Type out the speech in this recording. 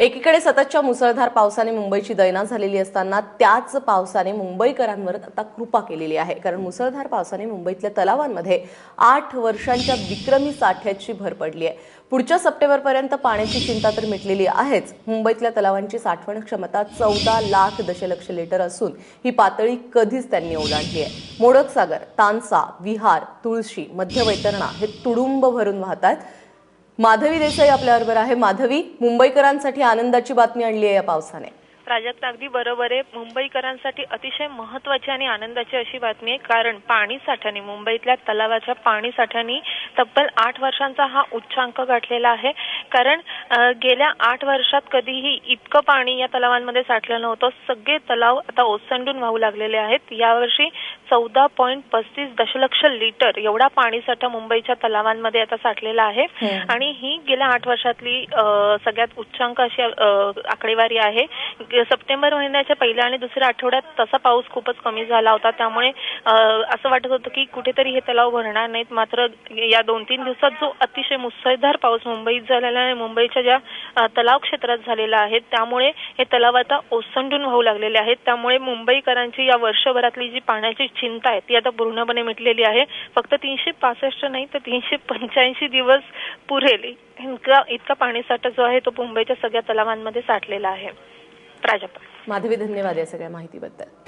एकीकडे सततच्या मुसळधार पावसाने मुंबईची दैना झालेली असताना त्याच पावसाने मुंबईकरांवर आता कृपा केलेली आहे. कारण मुसळधार पावसाने मुंबईतल्या तलावांमध्ये आठ वर्षांच्या विक्रमी साठ्याची भर पडली आहे. पुढच्या सप्टेंबरपर्यंत पाण्याची चिंता तर मिटलेली आहेच. मुंबईतल्या तलावांची साठवण क्षमता चौदा लाख दशलक्ष लिटर असून ही पातळी कधीच त्यांनी ओलांडली आहे. मोडक सागर तानसा विहार तुळशी मध्य वैतरणा हे तुडुंब भरून वाहत आहेत माधवी देसाई आपल्याबरोबर आहे. माधवी मुंबईकरांसाठी आनंदाची बातमी आणली आहे या पावसाने. प्राजक्त अगदी बरोबर आहे. मुंबईकरांसाठी अतिशय महत्वाची आणि आनंदाची अशी बातमी आहे. कारण पाणी साठ्याने मुंबईतल्या तलावाच्या पाणी साठ्याने तब्बल आठ वर्षांचा हा उच्चांक गाठलेला आहे. कारण गेल्या आठ वर्षात कधीही इतकं पाणी या तलावांमध्ये साठलं नव्हतं. सगळे तलाव आता ओसंडून वाहू लागलेले आहेत. यावर्षी चौदा पॉईंट पस्तीस दशलक्ष लिटर एवढा पाणीसाठा मुंबईच्या तलावांमध्ये आता साठलेला आहे. हम्म. आणि ही गेल्या आठ वर्षातली सगळ्यात उच्चांक अशी आकडेवारी आहे. सप्टेंबर महिन्याच्या पहिल्या आणि दुसऱ्या आठवड्यात तसा पाऊस खूपच कमी झाला होता. त्यामुळे असं वाटत होतं की कुठेतरी हे तलाव भरणार नाहीत. मात्र या दोन तीन दिवसात जो अतिशय मुसळधार पाऊस मुंबईत झालेला आहे मुंबईच्या ज्या तलाव क्षेत्रात झालेला आहे त्यामुळे हे तलाव आता ओसंडून वाहू लागलेले आहेत. त्यामुळे मुंबईकरांची या वर्षभरातली जी पाण्याची चिंता आहे. ती आता पूर्णपणे मिटलेली आहे. फक्त तीनशे पासष्ट नाही तर तीनशे पंच्याऐंशी दिवस पुरेल. इतका इतका पाणीसाठा जो आहे तो मुंबईच्या सगळ्या तलावांमध्ये साठलेला आहे. प्राजक्ता. माधवी धन्यवाद या सगळ्या माहितीबद्दल.